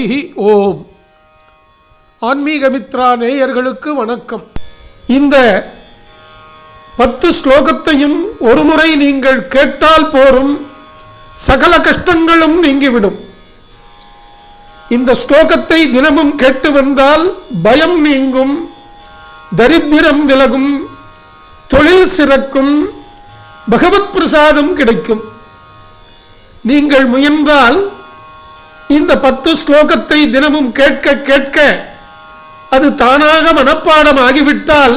ஹரிஹி ஓம். ஆன்மீக மித்ரா நேயர்களுக்கு வணக்கம். இந்த பத்து ஸ்லோகத்தையும் ஒருமுறை நீங்கள் கேட்டால் போரும். சகல கஷ்டங்களும் நீங்கிவிடும். இந்த ஸ்லோகத்தை தினமும் கேட்டு வந்தால் பயம் நீங்கும். தரித்திரம் விலகும். தொழில் சிறக்கும். பகவத் பிரசாதம் கிடைக்கும். நீங்கள் முயன்றால் இந்த பத்து ஸ்லோகத்தை தினமும் கேட்க கேட்க அது தானாக மனப்பாடம் ஆகிவிட்டால்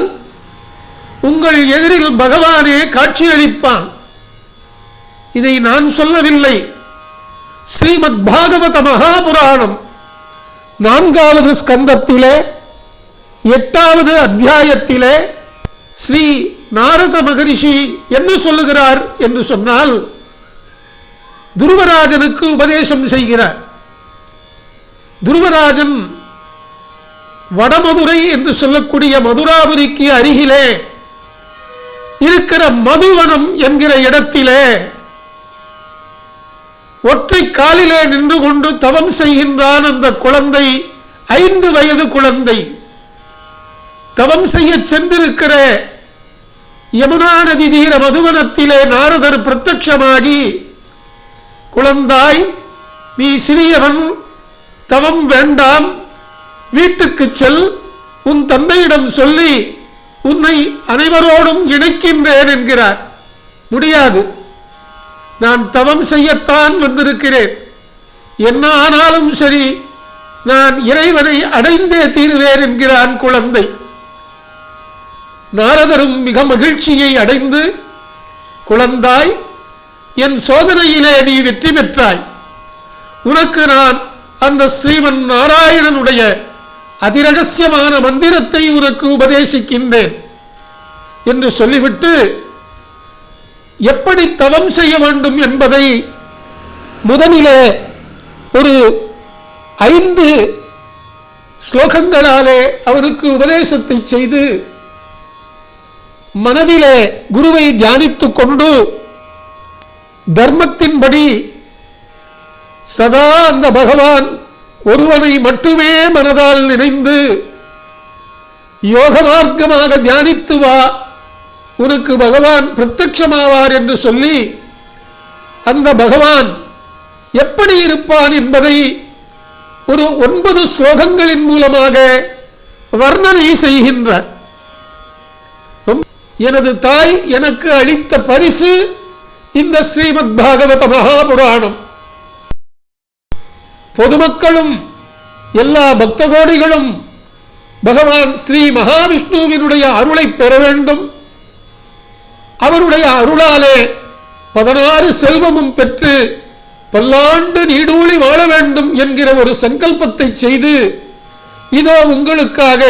உங்கள் எதிரில் பகவானே காட்சியளிப்பான். இதை நான் சொல்லவில்லை. ஸ்ரீமத் பாகவத மகாபுராணம் நான்காவது ஸ்கந்தத்திலே எட்டாவது அத்தியாயத்திலே ஸ்ரீ நாரத மகரிஷி என்ன சொல்லுகிறார் என்று சொன்னால் துருவராஜனுக்கு உபதேசம் செய்கிறார். துருவராஜன் வடமதுரை என்று சொல்லக்கூடிய மதுராபுரிக்கு அருகிலே இருக்கிற மதுவனம் என்கிற இடத்திலே ஒற்றை காலிலே நின்று கொண்டு தவம் செய்கின்றான் அந்த குழந்தை ஐந்து வயது குழந்தை. தவம் செய்ய சென்றிருக்கிற யமுனா நதி தீர மதுவனத்திலே நாரதர் பிரத்யமாகி குழந்தாய் நீ சிறியவன் தவம் வேண்டாம். வீட்டுக்கு செல். உன் தந்தையிடம் சொல்லி உன்னை அனைவரோடும் இணைக்கின்றேன் என்கிறார். முடியாது. நான் தவம் செய்யத்தான் வந்திருக்கிறேன். என்ன ஆனாலும் சரி நான் இறைவனை அடைந்தே தீருவேன் என்கிறான் குழந்தை. நாரதரும் மிக மகிழ்ச்சியை அடைந்து குழந்தாய் என் சோதனையிலே நீ வெற்றி பெற்றாய். உனக்கு நான் அந்த ஸ்ரீமன் நாராயணனுடைய அதிரகசியமான மந்திரத்தை உனக்கு உபதேசிக்கின்றேன் என்று சொல்லிவிட்டு எப்படி தவம் செய்ய வேண்டும் என்பதை முதலிலே ஒரு ஐந்து ஸ்லோகங்களாலே அவருக்கு உபதேசத்தை செய்து மனதிலே குருவை தியானித்துக் கொண்டு தர்மத்தின்படி சதா அந்த பகவான் ஒருவனை மட்டுமே மனதால் நினைந்து யோக மார்க்கமாக தியானித்து வா உனக்கு பகவான் பிரத்யமாவார் என்று சொல்லி அந்த பகவான் எப்படி இருப்பான் என்பதை ஒரு ஒன்பது ஸ்லோகங்களின் மூலமாக வர்ணனை செய்கின்றார். எனது தாய் எனக்கு அளித்த பரிசு இந்த ஸ்ரீமத் பாகவத மகாபுராணம். பொதுமக்களும் எல்லா பக்த கோடிகளும் பகவான் ஸ்ரீ மகாவிஷ்ணுவினுடைய அருளை பெற வேண்டும். அவருடைய அருளாலே பதினாறு செல்வமும் பெற்று பல்லாண்டு நீடூழி வாழ வேண்டும் என்கிற ஒரு சங்கல்பத்தை செய்து இதோ உங்களுக்காக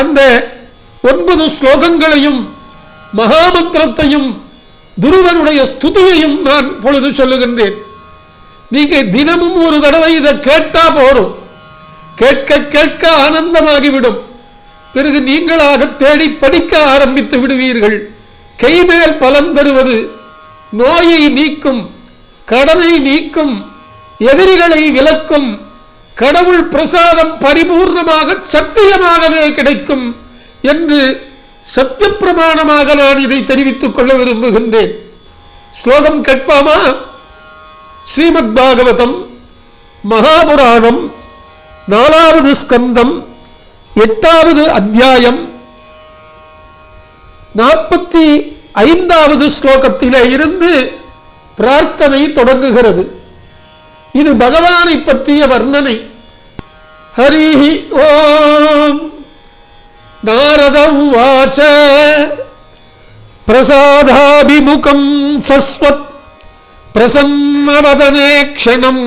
அந்த ஒன்பது ஸ்லோகங்களையும் மகாமந்திரத்தையும் துருவனுடைய ஸ்துதியையும் நான் பொழுது சொல்லுகின்றேன். நீங்க தினமும் ஒரு தடவை இதை கேட்டா போரும். கேட்க கேட்க ஆனந்தமாகிவிடும். பிறகு நீங்களாக தேடி படிக்க ஆரம்பித்து விடுவீர்கள். கைமேல் பலன் தருவது நோயை நீக்கும் கடனை நீக்கும் எதிரிகளை விலக்கும் கடவுள் பிரசாதம் பரிபூர்ணமாக சத்தியமாகவே கிடைக்கும் என்று சத்திய பிரமாணமாக நான் இதை தெரிவித்துக் கொள்ள விரும்புகின்றேன். ஸ்லோகம் கேட்பாமா? ஸ்ரீமத் பாகவதம் மகாபுராணம் நாலாவது ஸ்கந்தம் எட்டாவது அத்தியாயம் நாற்பத்தி ஐந்தாவது ஸ்லோகத்திலே இருந்து பிரார்த்தனை தொடங்குகிறது. இது பகவானை பற்றிய வர்ணனை. ஹரி ஓம். நாரதம் வாச்ச பிரசாதாபிமுகம் சஸ்வத். பிரசன்னவதனே க்ஷணம்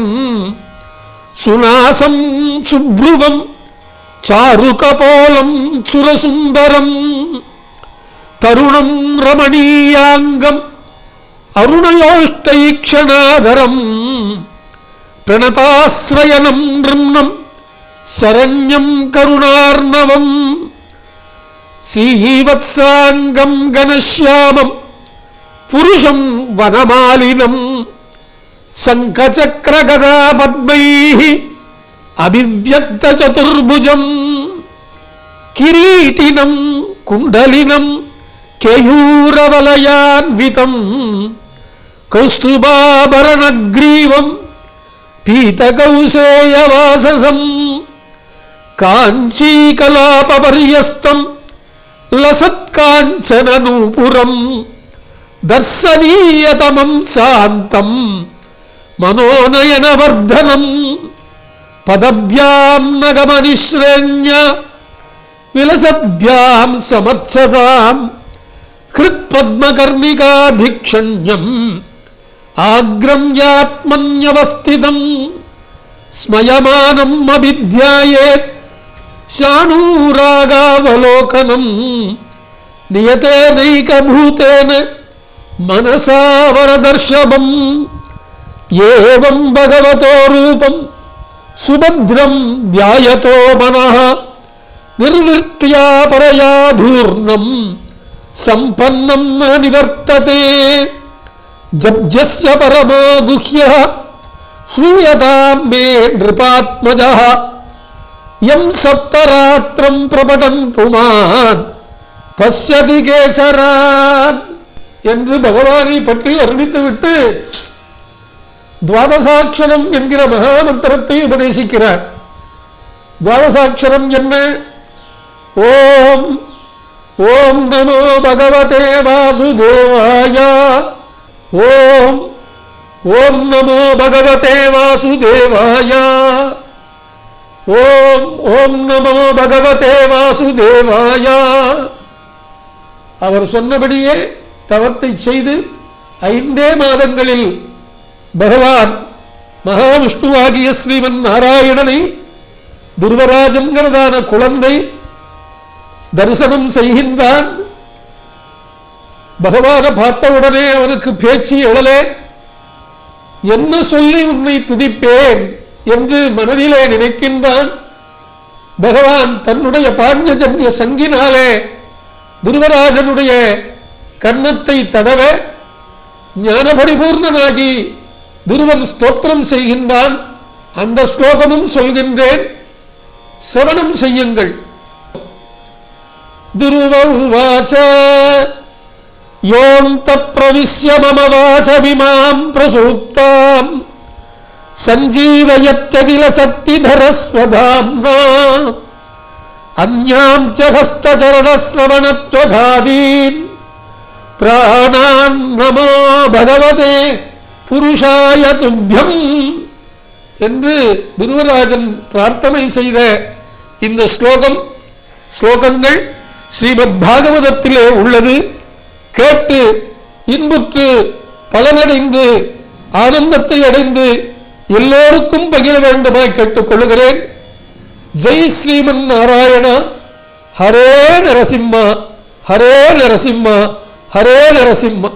சுநாசம் சுப்ருவம் சாருகபோலம் சுரசுந்தரம் தருணம் ரமணீயாங்கம் அருணயோஷ்டைக்ஷணாதரம் பிரணதாஸ்ரயனம் நிரும்னம் சரண்யம் கருணார்ணவம் ஸ்ரீவத்சாங்கம் கனஷ்யாமம் వనమాలినం శంఖచక్రగదా పద్మై అభివ్యక్త చతుర్భుజం కిరీటినం కుండలినం కేయూరవలయాన్వితం కౌస్తుభాభరణగ్రీవం పీతకౌశేయవాససం కాంచీకలాపపర్యస్తం లసత్కాంచననూపురం దర్శనీయతమం శాంతం మనోనయనవర్ధనం పదభ్యాం నగమనిశ్రేణ్య విలసభ్యాం సమర్థతాం హృత్పద్మకర్ణికాభిక్షణ్యం ఆగ్రమ్యాత్మన్యవస్థితం స్మయమానం అభిధ్యాయేత్ శాణూరాగావలోకనం నియతేనైకభూతేన मनसा वरदर्शवम् एवं भगवतो रूपं सुभद्रं ध्यायतो मनः, निर्वृत्त्या परया धूर्णं सम्पन्नं न निवर्तते। जप्जस्य परमो गुह्यः, श्रूयतां मे नृपात्मजः। यं सप्तरात्रं प्रपटन् पुमान् पश्यति केचरान् என்று பகவானை பற்றி அறிவித்துவிட்டு துவாதசாட்சரம் என்கிற மகாமந்திரத்தை உபதேசிக்கிறார். துவாதசாட்சரம் என்ன ஓம் ஓம் நமோ பகவதே வாசுதேவாய. ஓம் ஓம் நமோ பகவதே வாசுதேவாய. ஓம் ஓம் நமோ பகவதே வாசுதேவாய. அவர் சொன்னபடியே தவத்தை செய்து ஐந்தே மாதங்களில் பகவான் மகாவிஷ்ணுவாகிய ஸ்ரீமன் நாராயணனை துர்வராஜன்கிறதான குழந்தை தரிசனம் செய்கின்றான். பகவானை பார்த்தவுடனே அவனுக்கு பேச்சு எழலே. என்ன சொல்லி உன்னை துதிப்பேன் என்று மனதிலே நினைக்கின்றான். பகவான் தன்னுடைய பாஞ்சஜன்ய சங்கினாலே துருவராஜனுடைய கன்னத்தை தடவ ஞான பரிபூர்ணனாகி துருவன் ஸ்தோத்திரம் செய்கின்றான். அந்த ஸ்லோகமும் சொல்கின்றேன். சிரவணம் செய்யுங்கள். துருவவாச்ச யோந்த பிரவிஷ்ய மம வாசமிமாம் பிரசூப்தாம். சஞ்சீவயத்தகில சக்திதரஸ்வதாம்னா அந்யாம் ச ஹஸ்தச்சரணஸ்ரவணத்வகாதீன் பிராணான் நமோ பகவதே புருஷாய துப்பியம் என்று துருவராஜன் பிரார்த்தனை செய்த இந்த ஸ்லோகம் ஸ்லோகங்கள் ஸ்ரீமத் பாகவதத்திலே உள்ளது. கேட்டு இன்புற்று பலனடைந்து ஆனந்தத்தை அடைந்து எல்லோருக்கும் பகிர வேண்டுமாய் கேட்டுக் கொள்கிறேன் ஜெய் ஸ்ரீமன் நாராயணா. ஹரே நரசிம்மா. ஹரே நரசிம்மா. ஹரே நரசிம்மா